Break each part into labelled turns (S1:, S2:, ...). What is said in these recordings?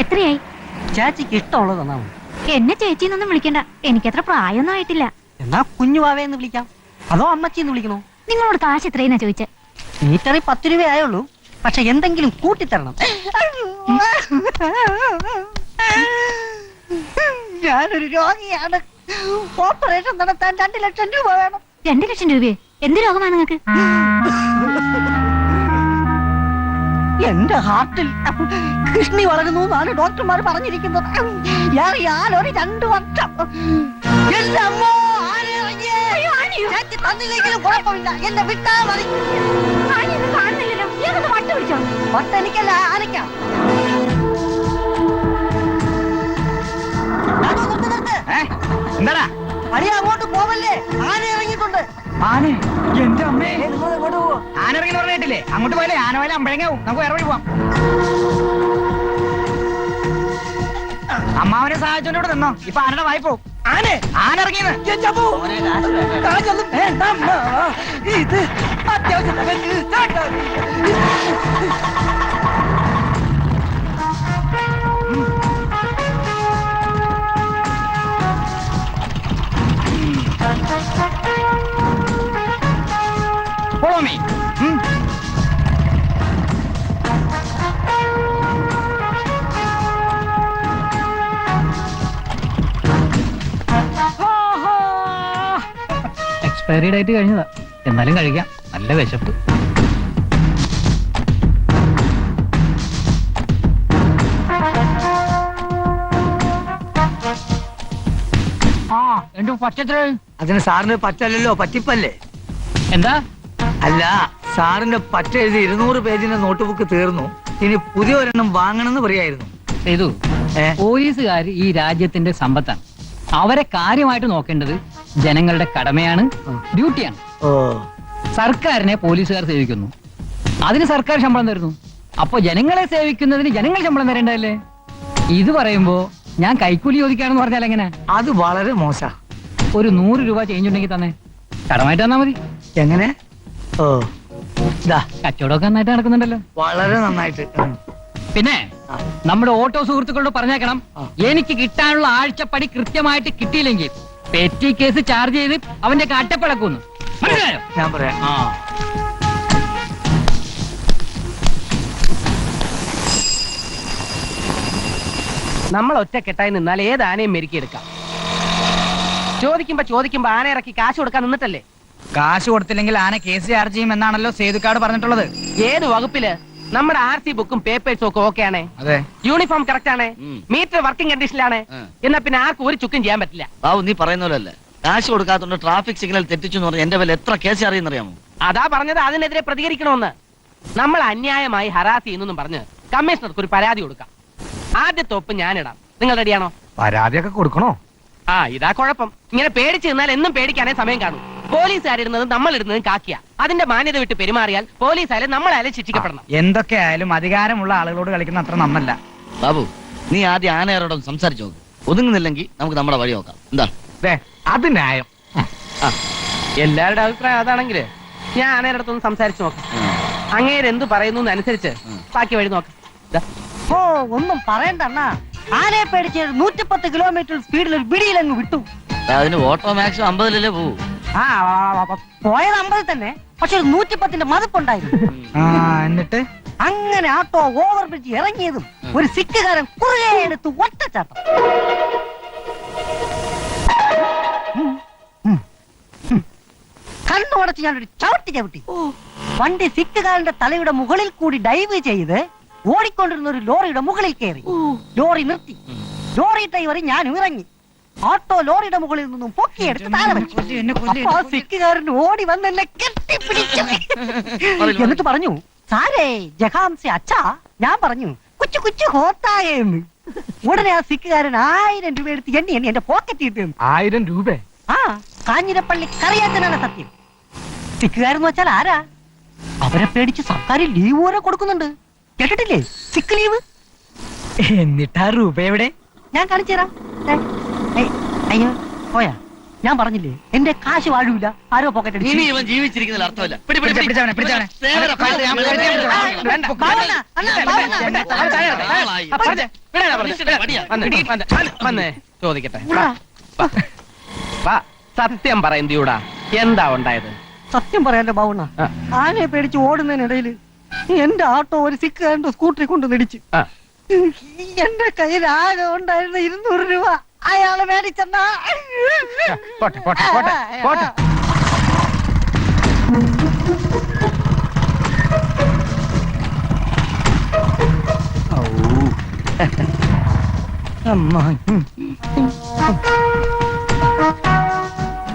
S1: എത്രയായി?
S2: ചേച്ചിക്ക് ഇഷ്ടമുള്ളത് തന്നാ മതി
S1: എന്നെ ചേച്ചിന്നൊന്നും വിളിക്കണ്ട. എനിക്കത്ര പ്രായമൊന്നും ആയിട്ടില്ല.
S2: എന്നാ കുഞ്ഞുവാവേ എന്ന് വിളിക്കാം. അതോ അമ്മച്ചി എന്ന് വിളിക്കണോ?
S1: നിങ്ങളോട് കാശ് എത്രയെന്നാ ചോദിച്ചെ?
S2: മീറ്ററിൽ പത്ത് രൂപ ആയുള്ളൂ പക്ഷെ എന്തെങ്കിലും കൂട്ടിത്തരണം. ഞാനൊരു രോഗിയാണ്. ഓപ്പറേഷൻ നടത്താൻ രണ്ട് ലക്ഷം രൂപ വേണം.
S1: രണ്ടു ലക്ഷം രൂപയെ? എന്ത് രോഗമാണ് നിങ്ങൾക്ക്?
S2: എന്റെ ഹാർട്ടിൽ കൃഷ്ണി വളരുന്നു എന്നാണ് ഡോക്ടർമാർ പറഞ്ഞിരിക്കുന്നത്. ഒരു രണ്ടു വർഷം. എന്റെ അമ്മോ, ആന ഇറങ്ങിയേ. ചേച്ചി തന്നില്ലെങ്കിലും കുഴപ്പമില്ല. എന്നെ വിട്ടാ മതി.
S1: കാണുന്നില്ലല്ലോ. ഇയാളൊന്ന് വട്ട് പിടിച്ചോ?
S2: വട്ട എനിക്കല്ല ആനയ്ക്കാം.
S3: എന്താടാ?
S2: അടി അങ്ങോട്ട് പോവല്ലേ? ആന ഇറങ്ങിയിട്ടുണ്ട്.
S3: ആന എന്റെ അമ്മേ. ആന ഇറങ്ങി പറഞ്ഞിട്ടില്ലേ അങ്ങോട്ട് പോയാലേ ആന പോയാലേ അമ്പഴങ്ങാവും. നമുക്ക് വേറെ വഴി പോവാം. അമ്മാവനെ സഹായിച്ചോണ്ട് ഇവിടെ നിന്നോ? ഇപ്പൊ ആനയുടെ വായി പോവും. ആന. ആന
S2: അമ്മ. ഇത് അത്യാവശ്യം
S3: എക്സ്പയറി ഡേറ്റ് കഴിഞ്ഞതാ. എന്നാലും കഴിക്കാം. നല്ല വിശപ്പ്. ആ എന്റെ പച്ചത്ര?
S4: അതിന് സാറിന് പറ്റല്ലല്ലോ പറ്റിപ്പല്ലേ?
S3: എന്താ?
S4: അല്ല സാറിന്റെ പറ്റ എഴുതി ഇരുന്നൂറ് പേജിന്റെ നോട്ട് ബുക്ക് തീർന്നു. ഇനി പുതിയ ഒരെണ്ണം വാങ്ങണമെന്ന് പറയായിരുന്നു.
S3: ചെയ്തു.
S4: ഏ?
S3: പോലീസുകാർ ഈ രാജ്യത്തിന്റെ സമ്പത്താണ്. അവരെ കാര്യമായിട്ട് നോക്കേണ്ടത് ജനങ്ങളുടെ കടമയാണ് ഡ്യൂട്ടിയാണ്. സർക്കാരിനെ പോലീസുകാർ സേവിക്കുന്നു. അതിന് സർക്കാർ ശമ്പളം തരുന്നു. അപ്പൊ ജനങ്ങളെ സേവിക്കുന്നതിന് ജനങ്ങൾ ശമ്പളം തരേണ്ടതല്ലേ? ഇത് പറയുമ്പോ ഞാൻ കൈക്കൂലി ചോദിക്കാണെന്ന് പറഞ്ഞാൽ എങ്ങനെ?
S4: അത് വളരെ മോശ.
S3: ഒരു നൂറ് രൂപ ചേഞ്ച് ഉണ്ടെങ്കിൽ തന്നെ കടമായിട്ട് തന്നാ മതി.
S4: എങ്ങനെ? ഓ ഇതാ
S3: കച്ചവടമൊക്കെ നന്നായിട്ട് നടക്കുന്നുണ്ടല്ലോ.
S4: വളരെ നന്നായിട്ട്.
S3: പിന്നെ നമ്മുടെ ഓട്ടോ സുഹൃത്തുക്കളോട് പറഞ്ഞേക്കണം. എനിക്ക് കിട്ടാനുള്ള ആഴ്ചപ്പടി കൃത്യമായിട്ട് കിട്ടിയില്ലെങ്കിൽ പെറ്റി കേസ് ചാർജ് ചെയ്ത് അവന്റെ കാട്ടപ്പിളക്കുന്നു. മനസ്സിലായോ?
S4: ഞാൻ പറയാം.
S3: ആ.
S5: നമ്മൾ ഒറ്റക്കെട്ടായി നിന്നാൽ ഏത് ആനയും മെരുക്കിയെടുക്കാം? ചോദിക്കുമ്പോ ചോദിക്കുമ്പോ ആന ഇറക്കി കാശ് കൊടുക്കാൻ നിന്നിട്ടല്ലേ?
S3: കാശ് കൊടുത്തില്ലെങ്കിൽ ആന കേസ് ചാർജ് ചെയ്യും എന്നാണല്ലോ സേതുക്കാട് പറഞ്ഞിട്ടുള്ളത്.
S5: ഏത് വകുപ്പിൽ? നമ്മുടെ ആർ സി ബുക്കും പേപ്പേഴ്സും ഒക്കെ ഓക്കെ ആണ്.
S3: അതെ.
S5: യൂണിഫോം കറക്റ്റ് ആണ്. മീറ്റർ വർക്കിംഗ് കണ്ടീഷനിലാണ് എന്നാ പിന്നെ ആർക്കും ഒരു ചുക്കും ചെയ്യാൻ പറ്റില്ല.
S6: ബാബു നീ പറയുന്ന പോലെ കാശ് കൊടുക്കാത്തോണ്ട് ട്രാഫിക് സിഗ്നൽ തെറ്റിച്ചു എന്ന് പറഞ്ഞ എന്റെ പേരിൽ എത്ര കേസ് അറിയുന്നറിയാമോ?
S5: അതാ പറഞ്ഞത് അതിനെതിരെ പ്രതികരിക്കണമെന്ന്. നമ്മൾ അന്യായമായി ഹരാസ് ചെയ്യുന്നു പറഞ്ഞ് കമ്മീഷണർക്ക് ഒരു പരാതി കൊടുക്കാം. ആദ്യത്തെ ഒപ്പ് ഞാനിടാം. നിങ്ങൾ റെഡിയാണോ
S4: പരാതിയൊക്കെ കൊടുക്കണോ?
S5: ആ ഇതാ കുഴപ്പം. ഇങ്ങനെ പേടിച്ച് നിന്നാൽ എന്നും പേടിക്കാനേ സമയം കാണും. പോലീസുകാരിടുന്നത് നമ്മൾ ഇടുന്നത് കാക്കിയ. അതിന്റെ മാന്യത വിട്ട് പെരുമാറിയാൽ പോലീസായാലും നമ്മളായാലും ശിക്ഷിക്കപ്പെടണം.
S3: എന്തൊക്കെ ആയാലും അധികാരമുള്ള ആളുകളോട് കളിക്കുന്ന അത്ര നന്നല്ല.
S6: ബാബു നീ ആദ്യം ആനയാരോടൊന്ന് സംസാരിച്ചു നോക്ക്. ഒതുങ്ങുന്നില്ലെങ്കിൽ നമുക്ക് നമ്മുടെ വഴി നോക്കാം. എന്താ?
S4: അത് ന്യായം.
S5: എല്ലാവരുടെ അഭിപ്രായം അതാണെങ്കിൽ ഞാൻ ആനയുടെ അടുത്തൊന്ന് സംസാരിച്ചു നോക്കാം.
S6: ഉം.
S5: അങ്ങേര് എന്ത് പറയുന്നു അനുസരിച്ച് ബാക്കി വഴി നോക്കാം. ദാ,
S2: ഓ ഒന്നും പറയണ്ട അണ്ണാ. ആനയെ പേടിച്ച് നൂറ്റിപ്പത്ത് കിലോമീറ്റർ സ്പീഡിൽ ഒരു പിടിയിലങ്ങ് വിട്ടു.
S6: അതിന് ഓട്ടോ മാക്സിമം അമ്പതിലല്ലേ പോകൂ
S2: ആ ആ, ആ, ആ, പോയത് അമ്പത് തന്നെ. പക്ഷെ ഒരു നൂറ്റിപ്പത്തിന്റെ മതിപ്പുണ്ടായിരുന്നു.
S3: എന്നിട്ട്?
S2: അങ്ങനെ ആട്ടോ ഓവർ ബ്രിഡ്ജ് ഇറങ്ങിയതും ഒരു സിക്കുകാരൻ കുറുകെ എടുത്ത് ഒറ്റച്ചാട്ടം. കണ്ണുടച്ച് ഞാനൊരു ചവിട്ടി ചവിട്ടി. വണ്ടി സിക്കുകാരന്റെ തലയുടെ മുകളിൽ കൂടി ഡൈവ് ചെയ്ത് ഓടിക്കൊണ്ടിരുന്ന ഒരു ലോറിയുടെ മുകളിൽ കയറി. ലോറി നിർത്തി. ലോറി ഡ്രൈവർ ഞാനും ഇറങ്ങി. ഓട്ടോ ലോറിയുടെ മുകളിൽ നിന്നും പൊക്കിയെടുത്ത് താഴെ വെച്ചു. അപ്പൊ ആ സിക്കുകാരൻ ഓടി വന്ന് എന്നെ കെട്ടിപ്പിടിച്ചു. എന്നിട്ട് പറഞ്ഞു സാരേ ജഹാംസി അച്ഛാ ഞാൻ പറഞ്ഞു കുച്ചു കുച്ചു ഹോത്തായെന്ന്. ഉടനെ ആ സിക്കുകാരൻ ആയിരം രൂപ എടുത്ത് എണ്ണി എണ്ണി എന്റെ പോക്കറ്റ് ഇട്ടു.
S4: ആയിരം രൂപ?
S2: ആ കാഞ്ഞിരപ്പള്ളി കറിയാത്തനാണ് സത്യം. സിക്കുകാരെന്ന് വെച്ചാൽ ആരാ? അവരെ പേടിച്ച് സർക്കാർ ലീവ് വരെ കൊടുക്കുന്നുണ്ട്. കേട്ടിട്ടില്ലേ? സിക്ക് ലീവ്
S4: എന്നിട്ടാ രൂപ എവിടെ?
S2: ഞാൻ കാണിച്ചു തരാം ഏ, ഏയ്, അയ്യോ പോയാ?
S7: ഞാൻ പറഞ്ഞില്ലേ എന്റെ കാശ് വാഴൂല ആരോ പോക്കറ്റ്
S6: ഇനി ഇവൻ ജീവിച്ചിരിക്കുന്നതിൽ അർത്ഥമില്ല. പിടി, പിടി, പിടി.
S3: പിടിച്ചവനെ, പിടിച്ചവനെ.
S6: ഞാൻ.
S5: ആ, പറഞ്ഞേ. വിടാനാ പറഞ്ഞേ. വന്ന്, വന്ന്, വന്ന്, വന്ന്. ചോദിക്കട്ടെ. വാ, വാ. വാ സത്യം പറയന്തിയൂടാ എന്താ ഉണ്ടായത്?
S7: സത്യം പറയാന്റെ ബാവുണ്ണ
S5: ആ.
S7: ആനയെ പേടിച്ച് ഓടുന്നതിനിടയിൽ എന്റെ ആട്ടോ ഒരു സിക്ക് സ്കൂട്ടറിൽ കൊണ്ട് നിടിച്ച്.
S5: ആ.
S7: എന്റെ കയ്യിൽ ആകെ ഉണ്ടായിരുന്ന ഇരുന്നൂറ് രൂപ. അയാളെ മേടിച്ചെന്നാ
S5: പോട്ടെ പോട്ടെ പോട്ടെ പോട്ടെ.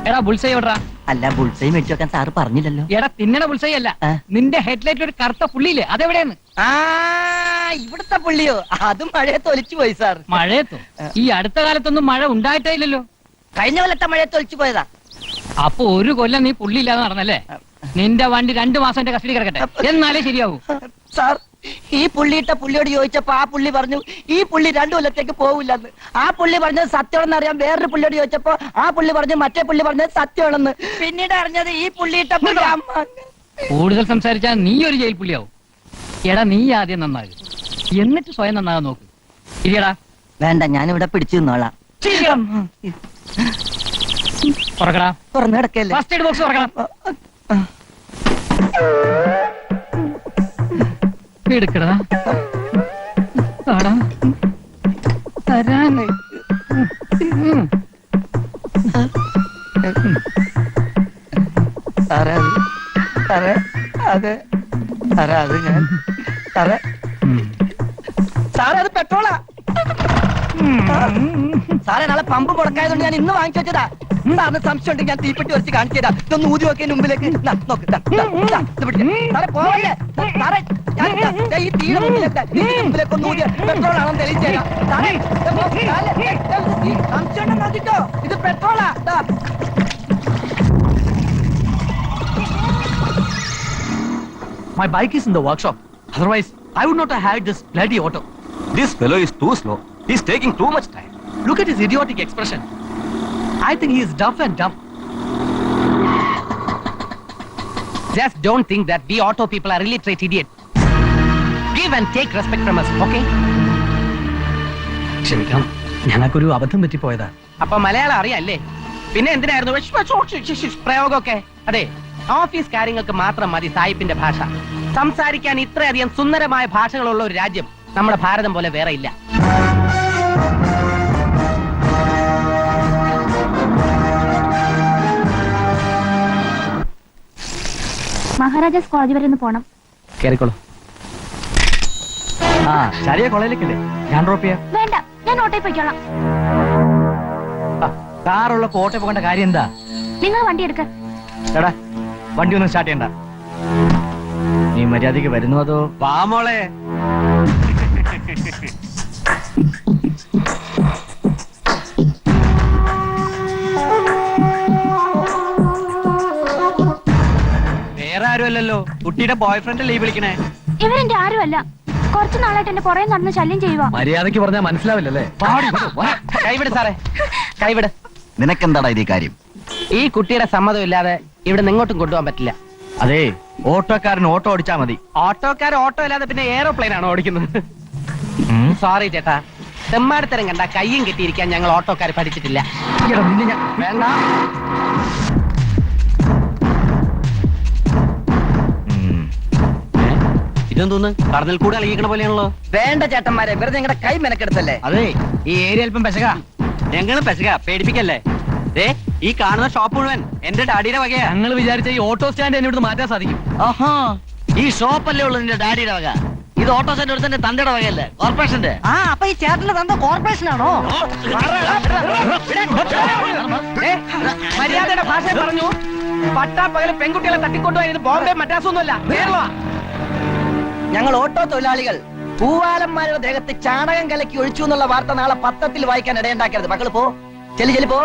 S3: എടാ ബുൾസൈ എവിടാ
S7: അല്ല ബുൾസൈ മേടിച്ചു വെക്കാൻ സാറ് പറഞ്ഞില്ലല്ലോ.
S3: എടാ തിന്നണ ബുൾസൈ അല്ല.
S7: ആ.
S3: നിന്റെ ഹെഡ്ലൈറ്റ് ഒരു കറുത്ത പുള്ളിയില്ലേ? അതെവിടെയാണ്?
S7: ആ ഇവിടുത്തെ പുള്ളിയോ? അതും മഴയത്ത് ഒലിച്ചു പോയി സാർ
S3: മഴയത്തോ ഈ അടുത്ത കാലത്തൊന്നും മഴ ഉണ്ടായിട്ടേ ഇല്ലല്ലോ
S7: കഴിഞ്ഞ കൊല്ലത്തെ മഴയത്ത് ഒലിച്ചു പോയതാ.
S3: അപ്പൊ ഒരു കൊല്ലം നീ പുള്ളി ഇല്ലാതെ നടന്നല്ലേ? നിന്റെ വണ്ടി രണ്ടു മാസം എന്റെ കസ്റ്റഡി കിടക്കട്ടെ. എന്നാലേ ശരിയാവൂ.
S7: സാർ ഈ പുള്ളിയിട്ട പുള്ളിയോട് ചോദിച്ചപ്പോ ആ പുള്ളി പറഞ്ഞു ഈ പുള്ളി രണ്ടു കൊല്ലത്തേക്ക് പോവില്ലെന്ന്. ആ പുള്ളി പറഞ്ഞത് സത്യമാണെന്ന് അറിയാൻ വേറൊരു പുള്ളിയോട് ചോദിച്ചപ്പോ ആ പുള്ളി പറഞ്ഞു മറ്റേ പുള്ളി പറഞ്ഞത് സത്യമാണെന്ന്. പിന്നീട് അറിഞ്ഞത് ഈ പുള്ളിയിട്ട പുള്ളി അമ്മ.
S3: കൂടുതൽ സംസാരിച്ചാൽ നീ ഒരു ജയിൽ പുള്ളിയാവും. എടാ നീ ആദ്യം നന്നാകും. എന്നിട്ട് സ്വയം നന്നാകാൻ നോക്ക്. ശരിയടാ
S7: വേണ്ട ഞാൻ ഞാനിവിടെ പിടിച്ചു നിന്നോളാം.
S3: തുറക്കടാ
S7: തുറന്നു കിടക്കല്ലേ?
S3: ഫസ്റ്റ് എയ്ഡ് ബോക്സ് തുറക്കണം. എടുക്കടാ ഉം.
S7: സാറേ അത് സാറേ അത്. സാറേ അത് ഞാൻ. സാറേ. സാറേ അത് പെട്രോളാ. സാറേ നാളെ പമ്പ് മുടക്കായതുകൊണ്ട് ഞാൻ ഇന്ന് വാങ്ങിച്ചു വെച്ചതാ. സാറിന് സംശയം ഉണ്ടെങ്കിൽ ഞാൻ തീപ്പെട്ടി വരച്ച് കാണിച്ചു തരാം ഇതൊന്ന് ഊതി നോക്കിയതിന് മുമ്പിലേക്ക്. നോക്ക് സാറേ പോവല്ലേ? സാറേ ഈ തീയുടെ മുമ്പിലേക്ക് ദാ, ഇതിന്റെ മുമ്പിലേക്ക് ഒന്ന് ഊതിയ പെട്രോൾ ആണെന്ന് തെളിയിച്ചു തരാം സാറേ ദാ, നോക്ക്, സാറേ, ദേ, ദേ, ഈ സംശയം ഉണ്ടെങ്കിൽ നോക്കിക്കോ ഇത് പെട്രോളാ ദാ.
S8: My bike is in the workshop. Otherwise, I would not have had this bloody auto.
S9: This fellow is too slow. He's taking too much time.
S8: Look at his idiotic expression. I think he is deaf and dumb.
S5: Just don't think that we auto people are illiterate idiots. Give and take respect from us, okay?
S8: ക്ഷമിക്കണം. ഞങ്ങൾക്കൊരു അബദ്ധം പറ്റിപ്പോയതാ.
S5: അപ്പൊ മലയാളം അറിയാല്ലേ? പിന്നെ എന്തിനായിരുന്നു? പ്രയോഗമൊക്കെ? അതെ office കാര്യങ്ങൾക്ക് മാത്രം മതി സായിപ്പിന്റെ ഭാഷ. സംസാരിക്കാൻ ഇത്രയധികം സുന്ദരമായ ഭാഷകളുള്ള ഒരു രാജ്യം നമ്മുടെ ഭാരതം പോലെ വേറെ ഇല്ല.
S1: മഹാരാജാസ് കോളേജ് വരെ ഒന്ന് പോണം.
S5: കേറിക്കോളൂ.
S8: ആ. ശരിയ കോളേജിലേക്കല്ലേ ഞാൻ ഡ്രോപ്പ് ചെയ്യാം.
S1: വേണ്ട ഞാൻ ഓട്ടോയിൽ പോയിക്കോളാം.
S8: കാറുള്ള ഓട്ടോ പോകേണ്ട കാര്യം എന്താ?
S1: നിങ്ങൾ വണ്ടി എടുക്ക.
S8: എടാ വണ്ടി ഒന്നും സ്റ്റാർട്ട് ചെയ്യണ്ട. നീ മര്യാദയ്ക്ക് വരുന്നു അതോ?
S9: പാമോളെ
S8: വേറെ ആരുമല്ലല്ലോ? കുട്ടിയുടെ ബോയ് ഫ്രണ്ട് ലീവ് വിളിക്കണേ?
S1: ഇവരെന്റെ ആരുമല്ല. കുറച്ചു നാളായിട്ട് എന്റെ പുറകെ നടന്ന് ശല്യം ചെയ്യുക
S8: മര്യാദയ്ക്ക് പറഞ്ഞാൽ മനസ്സിലാവില്ലല്ലേ?
S5: കൈവിട് സാറേ. കൈവിട്.
S6: നിനക്കെന്താടാ ഇതേ കാര്യം?
S5: ഈ കുട്ടിയുടെ സമ്മതം ഇല്ലാതെ ഇവിടെ നിങ്ങോട്ടും കൊണ്ടുപോകാൻ പറ്റില്ല.
S8: അതെ ഓട്ടോക്കാരൻ ഓട്ടോ ഓടിച്ചാ മതി.
S5: ഓട്ടോക്കാരൻ ഓട്ടോ ഇല്ലാതെ പിന്നെ എയറോപ്ലെയിൻ ആണോ ഓടിക്കുന്നത് സോറി ചേട്ടാ. തെമ്മാടിത്തരം കണ്ട കയ്യും കെട്ടിയിരിക്കാൻ ഞങ്ങൾ ഓട്ടോക്കാർ പഠിച്ചിട്ടില്ല. വേണ്ട. ഇതെന്തോന്ന് കടന്നൽ കൂടെ അളിയിക്കണ പോലെയാണല്ലോ.
S7: വേണ്ട ചേട്ടന്മാരെ വെറുതെ നിങ്ങളുടെ കൈ മെനക്കെടുത്തല്ലേ?
S8: അതെ ഈ ഏരിയ അല്പം പെശക.
S5: ഞങ്ങളും പെശക പേടിപ്പിക്കല്ലേ? ദേ ഈ കാണുന്ന ഷോപ്പ് മുഴുവൻ എന്റെ ഡാഡിയുടെ വകയാ.
S8: ഞങ്ങൾ വിചാരിച്ച ഈ ഓട്ടോ സ്റ്റാൻഡ് എന്നെ ഇവിടുന്ന് മാറ്റാൻ സാധിക്കും.
S6: ആഹാ ഈ ഷോപ്പല്ലേ ഉള്ളു നിന്റെ ഡാഡിയുടെ വക. ഇത് ഓട്ടോ സ്റ്റാൻഡ് എടുത്തന്റെ തന്തയുടെ വകയല്ലേ കോർപ്പറേഷന്റെ
S7: ആ അപ്പൊ ഈ ചേട്ടന്റെ തന്ത കോർപ്പറേഷൻ ആണോ?
S5: മര്യാദയുടെ ഭാഷ പറഞ്ഞു. പട്ടാപ്പകൽ പെൺകുട്ടികളെ തട്ടിക്കൊണ്ടുപോയത് ബോംബെ മദ്രാസൊന്നുമല്ല കേരള
S7: ഞങ്ങൾ ഓട്ടോ തൊഴിലാളികൾ. പൂവാലന്മാരുടെ ദേഹത്ത് ചാണകം കലക്കി ഒഴിച്ചു എന്നുള്ള വാർത്ത നാളെ പത്രത്തിൽ വായിക്കാൻ ഇടയുണ്ടാക്കരുത്. മക്കൾ പോ. ചെല്ലി ചെല്ലി പോ.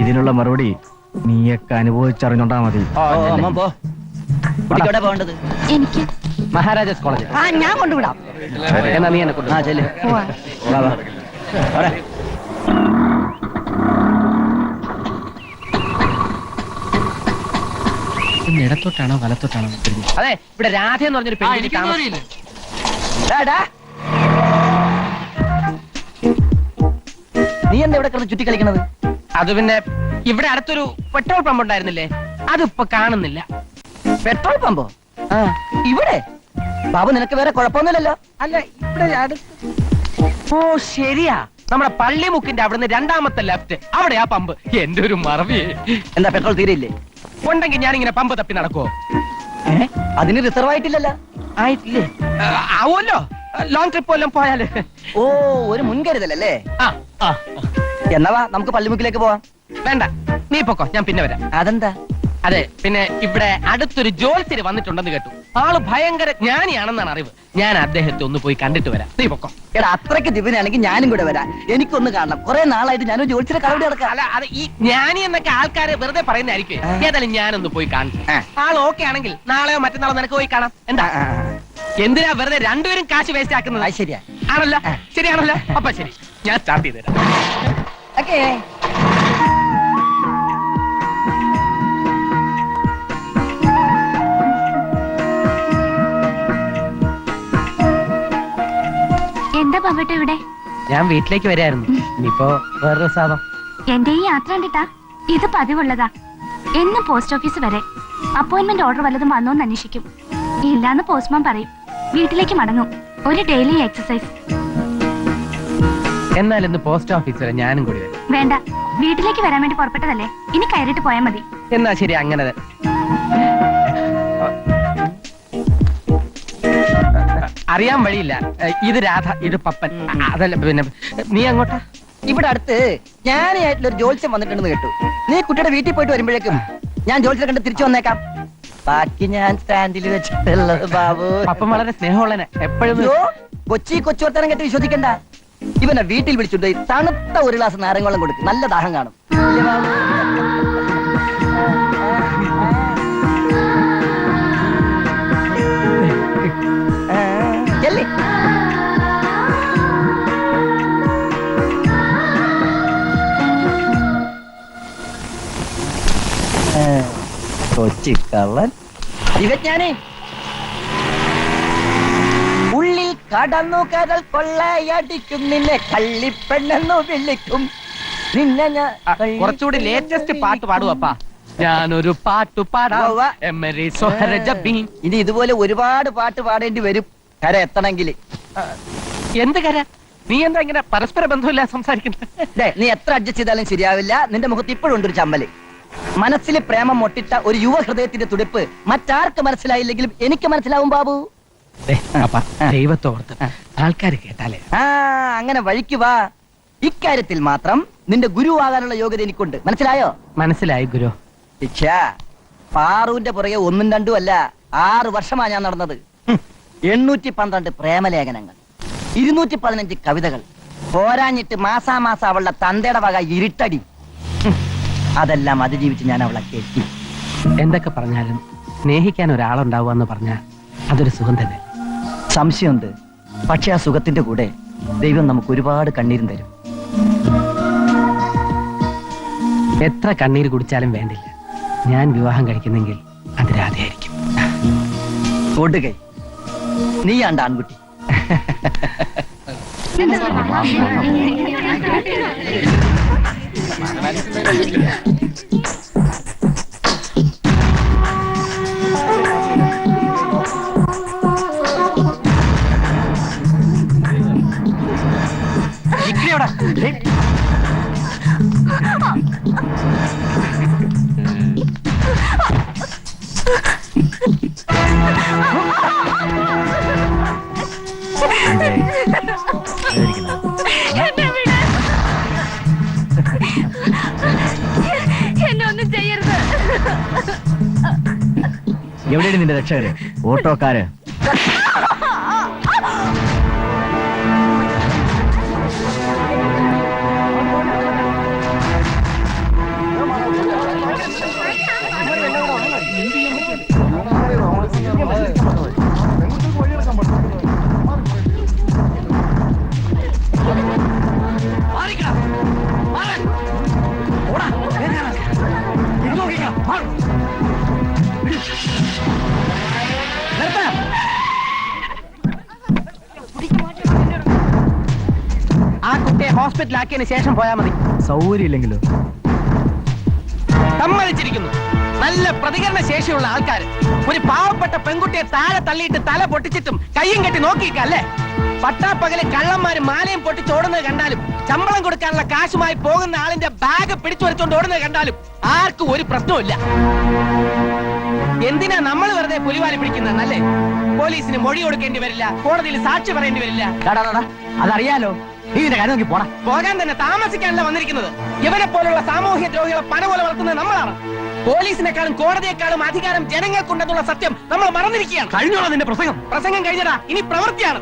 S8: ഇതിനുള്ള മറുപടി നീയൊക്കെ അനുഭവിച്ചറിഞ്ഞോണ്ടാ മതി.
S7: കുട്ടിക്കോടെ പോകേണ്ടത്?
S1: എനിക്ക്.
S5: മഹാരാജാസ് കോളേജ്
S7: ആ ഞാൻ കൊണ്ടുവിടാം.
S5: എന്നാ നീ എന്നെ കൊണ്ടു
S2: ആ ചെല്ലു.
S9: ഇടത്തോട്ടാണോ വലത്തോട്ടാണോ
S5: അതെ ഇവിടെ രാധ എന്ന് പറഞ്ഞൊരു പെണ്ണിന്.
S7: നീ എന്താ ഇവിടെ കിടന്ന് ചുറ്റി കളിക്കണത്?
S5: അത് പിന്നെ ഇവിടെ അടുത്തൊരു പെട്രോൾ പമ്പ് ഉണ്ടായിരുന്നില്ലേ? അതിപ്പോ കാണുന്നില്ല.
S7: പെട്രോൾ പമ്പോ? ആ. ഇവിടെ? ബാബു നിനക്ക് വേറെ കുഴപ്പമൊന്നുമില്ലല്ലോ.
S5: അല്ല ഇവിടെ അടുത്ത്. ഓ ശരിയാ. നമ്മുടെ പള്ളിമുക്കിന്റെ അവിടുന്ന് രണ്ടാമത്തെ ലെഫ്റ്റ്. അവിടെ ആ പമ്പ്. എന്റെ ഒരു മറവിയെ.
S7: എന്താ പെട്രോൾ തീരെയില്ലേ?
S5: ഉണ്ടെങ്കിൽ ഇങ്ങനെ പമ്പ് തപ്പി നടക്കുവോ?
S7: അതിന് റിസർവ് ആയിട്ടില്ലല്ലോ.
S5: ആയിട്ടില്ലേ? ആവുമല്ലോ. ലോങ് ട്രിപ്പ് വല്ലതും പോയാൽ.
S7: ഓ ഒരു മുൻകരുതലല്ലേ? എന്നവാ നമുക്ക് പള്ളിമുക്കിലേക്ക് പോവാം.
S5: വേണ്ട. നീ പൊക്കോ ഞാൻ പിന്നെ വരാം.
S7: അതെന്താ?
S5: അതെ പിന്നെ ഇവിടെ അടുത്തൊരു ജോത്സ്യര് വന്നിട്ടുണ്ടെന്ന് കേട്ടു. ആൾ ഭയങ്കര ജ്ഞാനിയാണെന്നാണ് അറിവ്. ഞാൻ അദ്ദേഹത്തെ ഒന്ന് പോയി കണ്ടിട്ട് വരാം. നീ പൊക്കോ.
S7: എടാ അത്രയ്ക്ക് ദിവനാണെങ്കിൽ ഞാനും കൂടെ വരാം. എനിക്കൊന്ന് കാണണം. കുറെ നാളായിട്ട് ഞാനും ജോലിച്ചിട്ട് കടവിടെ നടക്കാം.
S5: അല്ല അത് ഈ ജ്ഞാനി എന്നൊക്കെ ആൾക്കാര് വെറുതെ പറയുന്നതായിരിക്കും. ഏതായാലും ഞാനൊന്ന് പോയി കാണും
S7: ആ.
S5: ആൾ ഓക്കെ ആണെങ്കിൽ നാളെയോ മറ്റന്നാളോ നിനക്ക് പോയി കാണാം. എന്താ? എന്തിനാ വെറുതെ രണ്ടുപേരും കാശ് വേസ്റ്റ് ആക്കുന്നത്?
S7: അത് ശരിയാ.
S5: ആണല്ലോ? ശരിയാണല്ലോ? അപ്പൊ ശരി. ഞാൻ സ്റ്റാർട്ട് ചെയ്ത് തരാം.
S7: ഓക്കേ.
S1: എന്താ പങ്കട്ട ഇവിടെ?
S5: ഞാൻ വീട്ടിലേക്ക് വരായിരുന്നു ഇനിയിപ്പോ വേറൊരു സാധനം.
S1: എന്റെ ഈ യാത്ര കണ്ടിട്ടാ ഇത് പതിവുള്ളതാ. എന്നും പോസ്റ്റ് ഓഫീസ് വരെ അപ്പോയിന്റ്മെന്റ് ഓർഡർ വല്ലതും വന്നോന്ന് അന്വേഷിക്കും. ഇല്ലാന്ന് പോസ്റ്റ്മാൻ പറയും. വീട്ടിലേക്ക് മടങ്ങും. ഒരു ഡെയിലി എക്സസൈസ്.
S5: എന്നാൽ ഇന്ന് പോസ്റ്റ് ഓഫീസ് വരെ ഞാനും കൂടി വരാം.
S1: വേണ്ട. വീട്ടിലേക്ക് വരാൻ വേണ്ടി പുറപ്പെട്ടതല്ലേ? ഇനി കയറിട്ട് പോയാൽ മതി.
S5: എന്നാ ശരി അങ്ങനെ. അറിയാൻ വഴിയില്ല. ഇത് രാധ ഇത് പപ്പൻ. അതല്ല പിന്നെ നീ അങ്ങോട്ടാ?
S7: ഇവിടെ അടുത്ത് ജ്ഞാനിയായിട്ടുള്ള ഒരു ജോത്സ്യം വന്നിട്ടുണ്ടെന്ന് കേട്ടു. നീ കുട്ടിയുടെ വീട്ടിൽ പോയിട്ട് വരുമ്പോഴേക്കും ഞാൻ ജോത്സ്യം കണ്ട് തിരിച്ചു വന്നേക്കാം. ബാക്കി ഞാൻ സ്റ്റാൻഡിൽ വെച്ചിട്ടുള്ളത് ബാബു.
S5: പപ്പൻ വളരെ സ്നേഹമുള്ളനെ എപ്പോഴും
S7: കൊച്ചി കൊച്ചി കൊച്ചുവർത്തനം കേട്ട് വിശ്വസിക്കണ്ട. ഇവനെ വീട്ടിൽ വിളിച്ചിട്ട് തണുത്ത ഒരു ഗ്ലാസ് നാരങ്ങളും കൊടുക്കും. നല്ല ദാഹം കാണും. കൊച്ചി കള്ളൻ ഉള്ളി ഉള്ളിൽ കടന്നു കരൽ കൊള്ളയടിക്കും. നിന്നെ കള്ളിപ്പെണ്ണെന്നു വിളിക്കും. നിന്നെ ഞാൻ
S5: കുറച്ചുകൂടി ലേറ്റസ്റ്റ് പാട്ട് പാടുവപ്പാ ഞാനൊരു പാട്ട് പാടാം. സോഹര സൊഹര ജബീൻ.
S7: ഇനി ഇതുപോലെ ഒരുപാട് പാട്ട് പാടേണ്ടി വരും. കര എത്തണമെങ്കിൽ.
S5: എന്ത് കര? നീ എന്താ ഇങ്ങനെ പരസ്പര ബന്ധമില്ല സംസാരിക്കുന്നത്
S7: നീ എത്ര അഡ്ജസ്റ്റ് ചെയ്താലും ശരിയാവില്ല. നിന്റെ മുഖത്ത് ഇപ്പോഴും ഉണ്ട് ഒരു ചമ്മൽ. മനസ്സിൽ പ്രേമം മൊട്ടിട്ട ഒരു യുവ ഹൃദയത്തിന്റെ തുടിപ്പ് മറ്റാർക്ക് മനസ്സിലായില്ലെങ്കിലും എനിക്ക് മനസ്സിലാവും ബാബു.
S5: ദൈവത്തോർത്ത് ആൾക്കാർ കേട്ടാലേ?
S7: ആ അങ്ങനെ വഴിക്ക് വാ. ഇക്കാര്യത്തിൽ മാത്രം നിന്റെ ഗുരുവാകാനുള്ള യോഗ്യത എനിക്കുണ്ട്. മനസ്സിലായോ?
S5: മനസ്സിലായി ഗുരു.
S7: ശിക്ഷ പാറുവിന്റെ പുറകെ ഒന്നും രണ്ടും അല്ല ആറ് വർഷമാ ഞാൻ നടന്നത്. എണ്ണൂറ്റി പന്ത്രണ്ട് പ്രേമലേഖനങ്ങൾ ഇരുന്നൂറ്റി പതിനഞ്ച് കവിതകൾ പോരാഞ്ഞിട്ട് മാസാമാസം അവളുടെ തന്തയുടെ വക ഇരുട്ടടി. അതെല്ലാം അതിജീവിച്ച് ഞാൻ അവളെ കെട്ടി
S5: എന്തൊക്കെ പറഞ്ഞാലും സ്നേഹിക്കാൻ ഒരാളുണ്ടാവുക എന്ന് പറഞ്ഞാൽ അതൊരു സുഖം തന്നെ.
S7: സംശയമുണ്ട്. പക്ഷെ ആ സുഖത്തിന്റെ കൂടെ ദൈവം നമുക്ക് ഒരുപാട് കണ്ണീരും തരും.
S5: എത്ര കണ്ണീര് കുടിച്ചാലും വേണ്ടില്ല. ഞാൻ വിവാഹം കഴിക്കുന്നെങ്കിൽ അത് രാധയായിരിക്കും.
S7: കൊടുകൈ നീയാണ്ട് ആൺകുട്ടി.
S1: 本当に。
S6: എവിടെയാണ് നിന്റെ രക്ഷകര്? ഓട്ടോക്കാര്?
S5: ഹോസ്പിറ്റലാക്കിയതിന് ശേഷം പോയാൽ മതി.
S8: സൗകര്യം ഇല്ലെങ്കിലോ
S5: സമ്മതിച്ചിരിക്കുന്നു. നല്ല പ്രതികരണ ശേഷിയുള്ള ആൾക്കാർ ഒരു പാവപ്പെട്ട പെൺകുട്ടിയെ താഴെ തള്ളിയിട്ട് തല പൊട്ടിച്ചിട്ടും കയ്യും കെട്ടി നോക്കിയിക്കല്ലേ പട്ടാപ്പകലെ കള്ളന്മാര് മാലയും പൊട്ടിച്ചോടുന്നത് കണ്ടാലും ശമ്പളം കൊടുക്കാനുള്ള കാശുമായി പോകുന്ന ആളിന്റെ ബാഗ് പിടിച്ചു വരച്ചോണ്ട് ഓടുന്നത് കണ്ടാലും ആർക്കും ഒരു പ്രശ്നവുമില്ല. എന്തിനാ നമ്മൾ വെറുതെ പുലിവാലി പിടിക്കുന്നതെന്നല്ലേ? പോലീസിന് മൊഴി കൊടുക്കേണ്ടി വരില്ല കോടതിയിൽ സാക്ഷി പറയേണ്ടി വരില്ല.
S8: അതറിയാലോ? നീ ഇതിന്റെ കാര്യം നോക്കി പോടാ.
S5: പോകാൻ തന്നെ താമസിക്കാനല്ല വന്നിരിക്കുന്നത്. ഇവനെ പോലുള്ള സാമൂഹ്യ ദ്രോഹികളെ പന പോലെ വളർത്തുന്നത് നമ്മളാണ്. പോലീസിനെക്കാളും കോടതിയെക്കാളും അധികാരം ജനങ്ങൾക്കുണ്ടെന്നുള്ള സത്യം നമ്മൾ മറന്നിരിക്കുകയാണ്.
S9: കഴിഞ്ഞോളാം നിന്റെ പ്രസംഗം.
S5: പ്രസംഗം കഴിഞ്ഞതാ. ഇനി പ്രവൃത്തിയാണ്.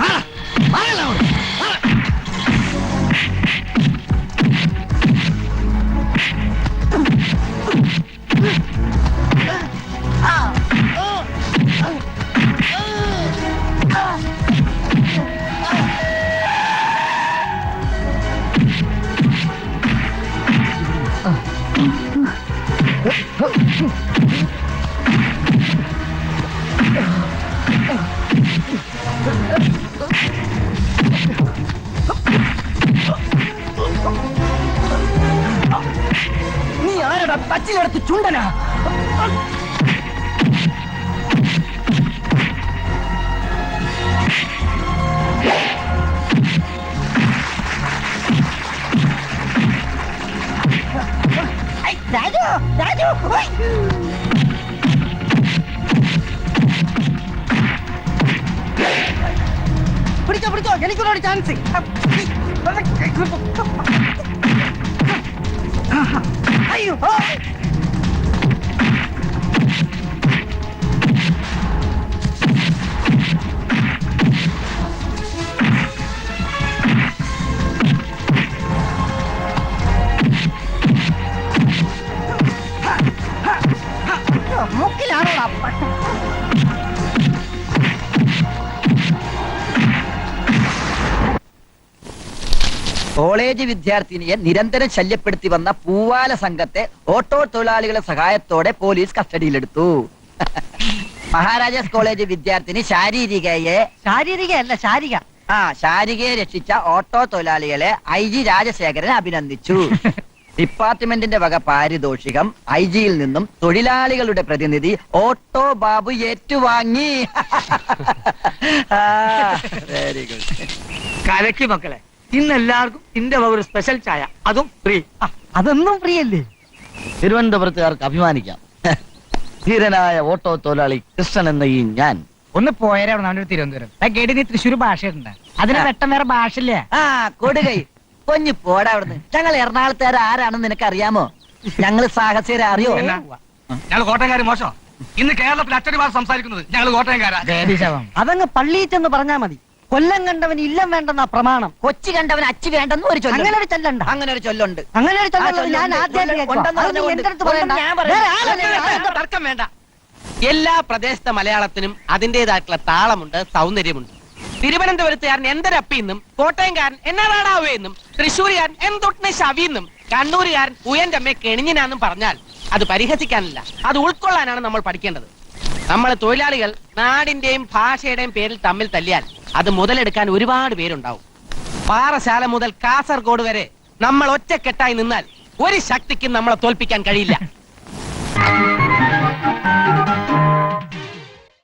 S5: നീ
S2: പിടിച്ചോ പിടിച്ചോ എനിക്കൊരു ചാൻസ് അയ്യോ ആ.
S7: കോളേജ് വിദ്യാർത്ഥിനിയെ നിരന്തരം ശല്യപ്പെടുത്തി വന്ന പൂവാല സംഘത്തെ ഓട്ടോ തൊഴിലാളികളുടെ സഹായത്തോടെ പോലീസ് കസ്റ്റഡിയിലെടുത്തു. മഹാരാജാസ് കോളേജ് വിദ്യാർത്ഥിനി ശാരീരികയെ
S2: ശാരീരിക അല്ല ശാരിക.
S7: ആ ശാരികയെ രക്ഷിച്ച ഓട്ടോ തൊഴിലാളികളെ ഐ ജി രാജശേഖരൻ അഭിനന്ദിച്ചു. ഡിപ്പാർട്ട്മെന്റിന്റെ വക പാരിതോഷികം ഐ ജിയിൽ നിന്നും തൊഴിലാളികളുടെ പ്രതിനിധി ഓട്ടോ ബാബു ഏറ്റുവാങ്ങി. വെരി ഗുഡ്
S4: കലക്കി മക്കളെ. ഇന്ന് എല്ലാവർക്കും ഇന്റെ വക ഒരു സ്പെഷ്യൽ ചായ. അതും ഫ്രീ
S2: അതൊന്നും ഫ്രീ അല്ലേ?
S6: തിരുവനന്തപുരത്തുകാർക്ക് അഭിമാനിക്കാം. ധീരനായ ഓട്ടോ തൊഴിലാളി കൃഷ്ണൻ എന്ന ഈ ഞാൻ.
S3: ഒന്ന് പോയാലേ അവിടെ നമ്മുടെ തിരുവനന്തപുരം. ആ കേട്ടി നീ തൃശ്ശൂർ ഭാഷയുണ്ട് അതിന് പെട്ടെന്ന് വേറെ ഭാഷയില്ലേ?
S7: ആ കൊടുകൈ. കൊഞ്ഞു പോടാ അവിടുന്ന്. ഞങ്ങൾ എറണാകുളത്തുകാർ ആരാണെന്ന് നിനക്ക് അറിയാമോ ഞങ്ങൾ സാഹസികരെ അറിയോ?
S9: ഞങ്ങൾ കോട്ടയംകാർ മോശം. ഇന്ന് കേരളത്തിൽ അച്ചടി ഭാഷ സംസാരിക്കുന്നത് ഞങ്ങൾ കോട്ടയംകാരാ.
S2: അതങ്ങ് പള്ളിയിൽ ചെന്ന് പറഞ്ഞാ മതി. കൊല്ലം കണ്ടവൻ ഇല്ലം വേണ്ടെന്നാ പ്രമാണം
S7: കൊച്ചി കണ്ടവൻ അച്ചു വേണ്ടെന്ന് ഒരു
S2: അങ്ങനെ
S7: ചൊല്ലുണ്ട്
S2: ഒരു ചൊല്ലുണ്ട്
S7: അങ്ങനെ ഒരു ചൊല്ലുണ്ട്
S2: അങ്ങനെ ഒരു ചൊല്ലുള്ളത് ഞാൻ
S7: ചൊല്ലുണ്ട്.
S2: ആദ്യമായിട്ട് കേൾക്കുവാ.
S7: ഉണ്ടെന്ന്
S2: അത് നീ
S7: പറഞ്ഞുകൊണ്ട്.
S2: എന്റെ അടുത്ത് പറയണ്ട.
S7: ഞാൻ പറയുന്നു.
S2: വേറെ ആളല്ലേ
S5: തർക്കം
S2: ഞാൻ
S5: വേണ്ട, തർക്കം വേണ്ട എല്ലാ പ്രദേശത്തെ മലയാളത്തിനും അതിന്റേതായിട്ടുള്ള താളമുണ്ട് സൗന്ദര്യമുണ്ട് തിരുവനന്തപുരത്തുകാരൻ എന്തൊരപ്പിന്നും കോട്ടയംകാരൻ എന്നാടാവേ എന്നും തൃശ്ശൂരുകാരൻ എന്തൊട്ടിനെ ശവിന്നും കണ്ണൂരുകാരൻ ഉയന്റെ അമ്മയെ കെണിഞ്ഞിനാന്നും പറഞ്ഞാൽ അത് പരിഹസിക്കാനല്ല അത് ഉൾക്കൊള്ളാനാണ് നമ്മൾ പഠിക്കേണ്ടത് നമ്മൾ തൊഴിലാളികൾ നാടിന്റെയും ഭാഷയുടെയും പേരിൽ തമ്മിൽ തല്ലിയാൽ അത് മുതലെടുക്കാൻ ഒരുപാട് പേരുണ്ടാവും. പാറശാല മുതൽ കാസർഗോഡ് വരെ നമ്മൾ ഒറ്റക്കെട്ടായി നിന്നാൽ ഒരു ശക്തിക്കും നമ്മളെ തോൽപ്പിക്കാൻ കഴിയില്ല.